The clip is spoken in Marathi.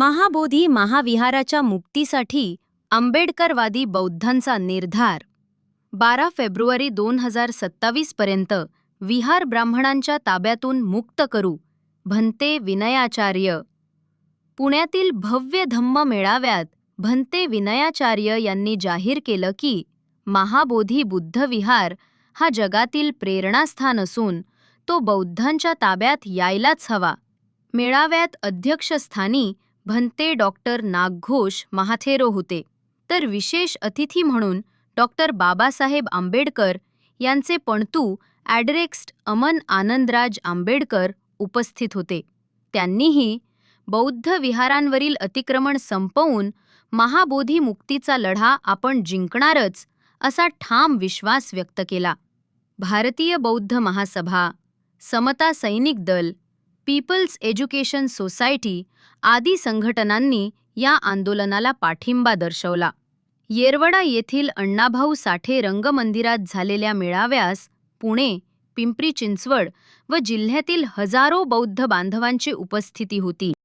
महाबोधी महाविहाराच्या मुक्तीसाठी आंबेडकरवादी बौद्धांचा निर्धार. बारा फेब्रुवारी दोन हजार सत्तावीस पर्यंत विहार ब्राह्मणांच्या ताब्यातून मुक्त करू भंते विनयाचार्य. पुण्यातील भव्य धम्म मेळाव्यात भंते विनयाचार्य यांनी जाहीर केलं की महाबोधी बुद्ध विहार हा जगातील प्रेरणास्थान असून तो बौद्धांच्या ताब्यात यायलाच हवा. मेळाव्यात अध्यक्षस्थानी भंते डॉक्टर नागघोष महाथेरो होते. तर विशेष अतिथी म्हणून डॉक्टर बाबासाहेब आंबेडकर यांचे पणतू ॲडरेक्स्ट अमन आनंदराज आंबेडकर उपस्थित होते. त्यांनीही बौद्ध विहारांवरील अतिक्रमण संपवून महाबोधी मुक्तीचा लढा आपण जिंकणारच असा ठाम विश्वास व्यक्त केला. भारतीय बौद्ध महासभा समता सैनिक दल पीपल्स एज्युकेशन सोसायटी आदी संघटनांनी या आंदोलनाला पाठिंबा दर्शवला. येरवडा येथील अण्णाभाऊ साठे रंगमंदिरात झालेल्या मेळाव्यास पुणे पिंपरी चिंचवड व जिल्ह्यातील हजारो बौद्ध बांधवांची उपस्थिती होती.